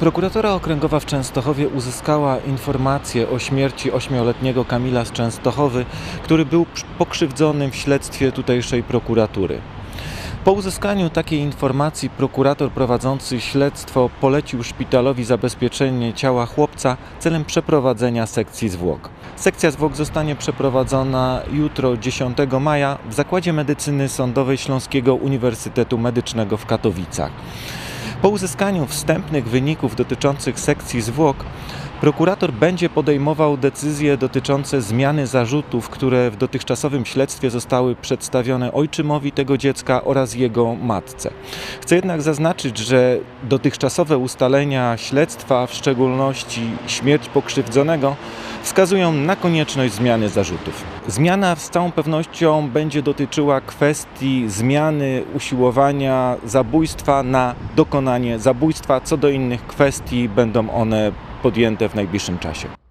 Prokuratora Okręgowa w Częstochowie uzyskała informację o śmierci ośmioletniego Kamila z Częstochowy, który był pokrzywdzonym w śledztwie tutejszej prokuratury. Po uzyskaniu takiej informacji prokurator prowadzący śledztwo polecił szpitalowi zabezpieczenie ciała chłopca celem przeprowadzenia sekcji zwłok. Sekcja zwłok zostanie przeprowadzona jutro 10 maja w Zakładzie Medycyny Sądowej Śląskiego Uniwersytetu Medycznego w Katowicach. Po uzyskaniu wstępnych wyników dotyczących sekcji zwłok, prokurator będzie podejmował decyzje dotyczące zmiany zarzutów, które w dotychczasowym śledztwie zostały przedstawione ojczymowi tego dziecka oraz jego matce. Chcę jednak zaznaczyć, że dotychczasowe ustalenia śledztwa, w szczególności śmierć pokrzywdzonego, wskazują na konieczność zmiany zarzutów. Zmiana z całą pewnością będzie dotyczyła kwestii zmiany usiłowania zabójstwa na dokonanie zabójstwa. Co do innych kwestii będą one podjęte w najbliższym czasie.